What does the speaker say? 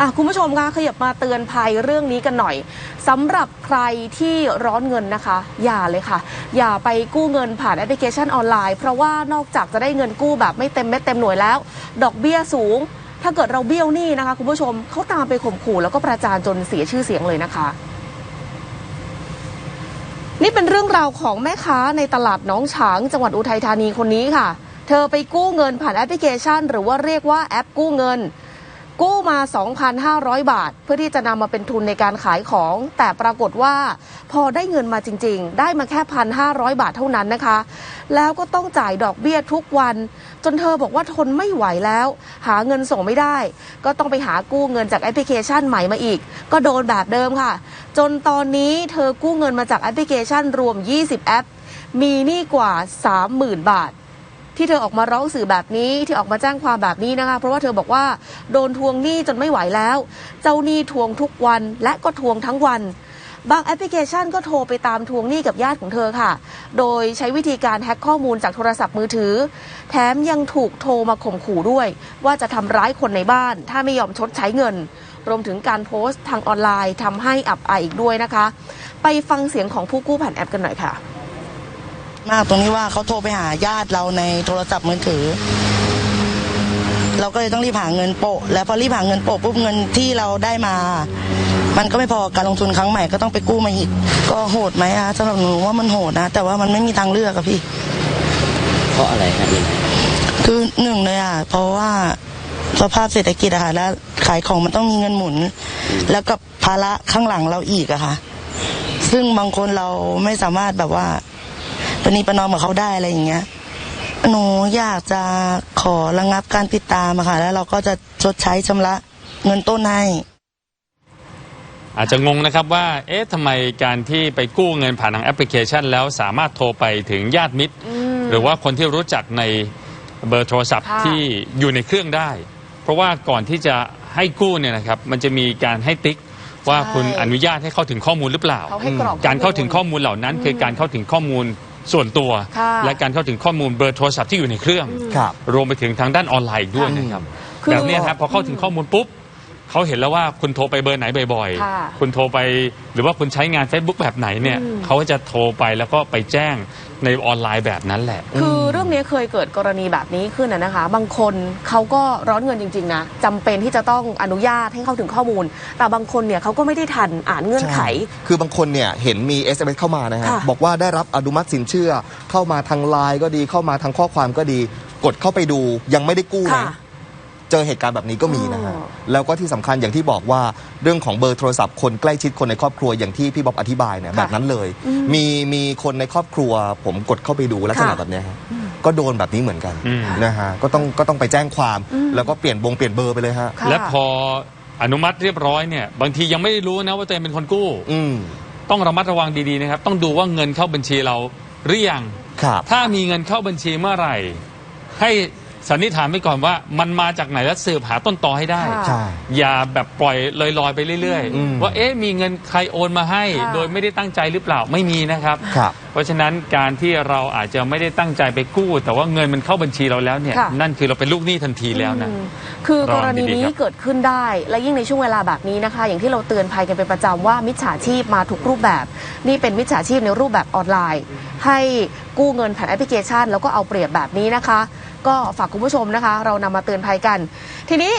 อะคุณผู้ชมคะขยับมาเตือนภัยเรื่องนี้กันหน่อยสำหรับใครที่ร้อนเงินนะคะ อย่าเลยค่ะ อย่าไปกู้เงินผ่านแอปพลิเคชันออนไลน์ เพราะว่านอกจากจะได้เงินกู้แบบไม่เต็มเม็ดเต็มหน่วยแล้ว ดอกเบี้ยสูง ถ้าเกิดเราเบี้ยวหนี้นะคะคุณผู้ชมเขาตามไปข่มขู่แล้วก็ประจานจนเสียชื่อเสียงเลยนะคะนี่เป็นเรื่องราวของแม่ค้าในตลาดน้องฉาง จังหวัดอุทัยธานีคนนี้ค่ะ เธอไปกู้เงินผ่านแอปพลิเคชัน หรือว่าเรียกว่าแอปกู้เงิน กู้มา 2,500 บาท เพื่อที่จะนำมาเป็นทุนในการขายของ แต่ปรากฏว่าพอได้เงินมาจริง ๆ ได้มาแค่ 1,500 บาทเท่านั้นนะคะ แล้วก็ต้องจ่ายดอกเบี้ยทุกวัน จนเธอบอกว่าทนไม่ไหวแล้ว หาเงินส่งไม่ได้ ก็ต้องไปหากู้เงินจากแอปพลิเคชันใหม่มาอีก ก็โดนแบบเดิมค่ะ จนตอนนี้เธอกู้เงินมาจากแอปพลิเคชันรวม 20 แอป มีหนี้กว่า 30,000 บาท ที่เธอออกมาร้องสื่อแบบนี้ที่ออกมาแจ้งความแบบนี้นะคะ เพราะว่าเธอบอกว่าโดนทวงหนี้จนไม่ไหวแล้ว เจ้าหนี้ทวงทุกวันและก็ทวงทั้งวัน บางแอปพลิเคชันก็โทรไปตามทวงหนี้กับญาติของเธอค่ะ โดยใช้วิธีการแฮ็กข้อมูลจากโทรศัพท์มือถือ แถมยังถูกโทรมาข่มขู่ด้วย ว่าจะทำร้ายคนในบ้าน ถ้าไม่ยอมชดใช้เงินรวมถึงการโพสต์ทางออนไลน์ทำให้อับอายอีกด้วยนะคะ ไปฟังเสียงของผู้กู้ผ่านแอปกันหน่อยค่ะ มากตรงนี้ว่าเขาโทรไปหาญาติเราในโทรศัพท์มือถือ เราก็เลยต้องรีบหาเงินโปะ แล้วพอรีบหาเงินโปะปุ๊บเงินที่เราได้มา มันก็ไม่พอการลงทุนครั้งใหม่ก็ต้องไปกู้มาอีกก็โหดไหมอะสำหรับหนูว่ามันโหดนะ แต่ว่ามันไม่มีทางเลือกอะพี่ เพราะอะไรครับนี่คือหนึ่งเลยอะเพราะว่าสภาพเศรษฐกิจอะค่ะแล้วขายของมันต้องมีเงินหมุน แล้วกับภาระข้างหลังเราอีกอะค่ะ ซึ่งบางคนเราไม่สามารถแบบว่า ปณีประนอมกับเขาได้อะไรอย่างเงี้ย หนูอยากจะขอระงับการติดตามอะค่ะ แล้วเราก็จะชดใช้ชำระเงินต้นให้ อาจจะงงนะครับว่า เอ๊ะทำไมการที่ไปกู้เงินผ่านทางแอปพลิเคชัน แล้วสามารถโทรไปถึงญาติมิตร หรือว่าคนที่รู้จักในเบอร์โทรศัพท์ค่ะที่อยู่ในเครื่องได้ เพราะว่าก่อนที่จะให้กู้เนี่ยนะครับ มันจะมีการให้ติ๊กว่าใช่คุณอนุญาตให้เข้าถึงข้อมูลหรือเปล่า เขาให้กรอกการเข้าถึงข้อมูลเหล่านั้น คือการเข้าถึงข้อมูล ส่วนตัว ค่ะและการเข้าถึงข้อมูลเบอร์โทรศัพท์ที่อยู่ในเครื่อง ครับ รวมไปถึงทางด้านออนไลน์อีกด้วยนะครับ คือ แบบเนี้ยครับพอเข้าถึงข้อมูลปุ๊บ เขาเห็นแล้วว่าคุณโทรไปเบอร์ไหนบ่อยค่ะๆ คุณโทรไปหรือว่าคุณใช้งาน Facebook แบบไหนเนี่ยอืม เขาก็จะโทรไปแล้วก็ไปแจ้งในออนไลน์แบบนั้นแหละ คือเรื่องนี้เคยเกิดกรณีแบบนี้ขึ้นนะนะคะ บางคนเขาก็ร้อนเงินจริง ๆ นะจำเป็นที่จะต้องอนุญาตให้เข้าถึงข้อมูล แต่บางคนเนี่ยเขาก็ไม่ได้ทันอ่านเงื่อนไข ใช่คือบางคนเนี่ยเห็นมี SMS เข้ามานะฮะ ค่ะ บอกว่าได้รับอนุมัติสินเชื่อ เข้ามาทางไลน์ก็ดีเข้ามาทางข้อความก็ดี กดเข้าไปดูยังไม่ได้กู้ค่ะนะ เจอเหตุการณ์แบบนี้ก็มีนะฮะอ๋อแล้วก็ที่สำคัญอย่างที่บอกว่าเรื่องของเบอร์โทรศัพท์คนใกล้ชิดคนในครอบครัวอย่างที่พี่บ๊อบอธิบายเนี่ยค่ะแบบนั้นเลยอืมมีมีคนในครอบครัว ผมกดเข้าไปดูลักษณะค่ะแบบเนี้ยฮะก็โดนแบบนี้เหมือนกันอืมนะฮะก็ต้องก็ต้องไปแจ้งความอืมแล้วก็เปลี่ยนบงเปลี่ยนเบอร์ไปเลยฮะค่ะและพออนุมัติเรียบร้อยเนี่ยบางทียังไม่ได้รู้นะว่าตัวเองเป็นคนกู้อืมต้องระมัดระวังดีๆนะครับต้องดูว่าเงินเข้าบัญชีเราหรือยังครับถ้ามีเงินเข้าบัญชีเมื่อไหร่ให้ สันนิษฐานไว้ก่อนว่ามันมาจากไหนและสืบหาต้นตอให้ได้ ค่ะ ใช่ อย่าแบบปล่อยลอยๆไปเรื่อยอืมๆ ว่าเอ๊ะมีเงินใครโอนมาให้ ค่ะ โดยไม่ได้ตั้งใจหรือเปล่าไม่มีนะครับ ครับ เพราะฉะนั้นการที่เราอาจจะไม่ได้ตั้งใจไปกู้ แต่ว่าเงินมันเข้าบัญชีเราแล้วเนี่ย ค่ะ นั่นคือเราเป็นลูกหนี้ทันทีแล้วนะ อืมคือกรณีระวังดีๆนี้ครับ เกิดขึ้นได้ และยิ่งในช่วงเวลาแบบนี้นะคะ อย่างที่เราเตือนภัยกันเป็นประจำว่ามิจฉาชีพมาทุกรูปแบบ นี่เป็นมิจฉาชีพในรูปแบบออนไลน์ ให้กู้เงินผ่านแอปพลิเคชัน แล้วก็เอาเปรียบแบบนี้นะคะ ก็ฝากคุณผู้ชมนะคะ เรานำมาเตือนภัยกัน ทีนี้